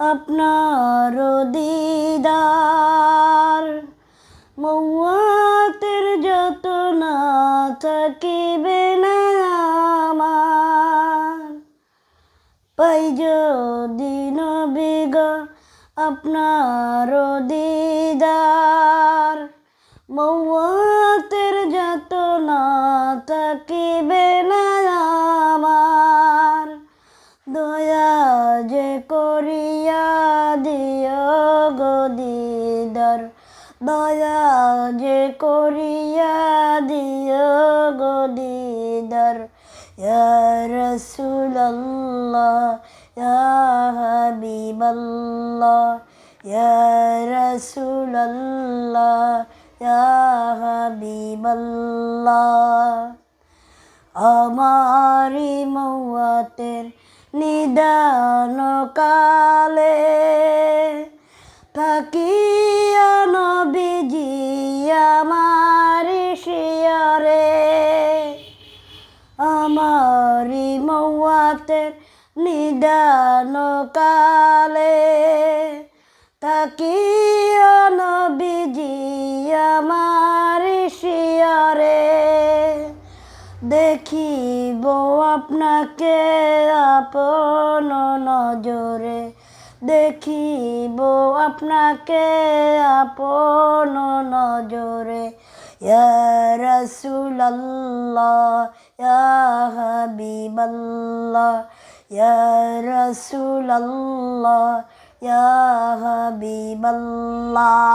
আপনার দিদার মৌয়াতের যত না থাকিবে না আমার। পাইজো দিন বিগো আপনার দিদার মৌয়াতের যত না থাকিবে না আমার। দয়া যে করিয়া দিও গো দয়া যে করিয়া দিও গো দিদার রাসূলুল্লাহ, ইয়া হাবিবাল্লাহ রাসূলুল্লাহ, ইয়া হাবিবাল্লাহ। আমারি মৌয়াতের নিদান কালে থাকিয়া নবীজি আমার শিয়রে। আমারি মৌয়াতের নিদান কালে থাকিয়া নবীজি আমার শিয়রে। দেখিব আপনাকে আপন নজরে দেখিব আপনাকে আপন নজরে। রসুল্লাহ হাবিবাল্লাহ রাসূলুল্লাহ ইয়া হাবিবাল্লাহ।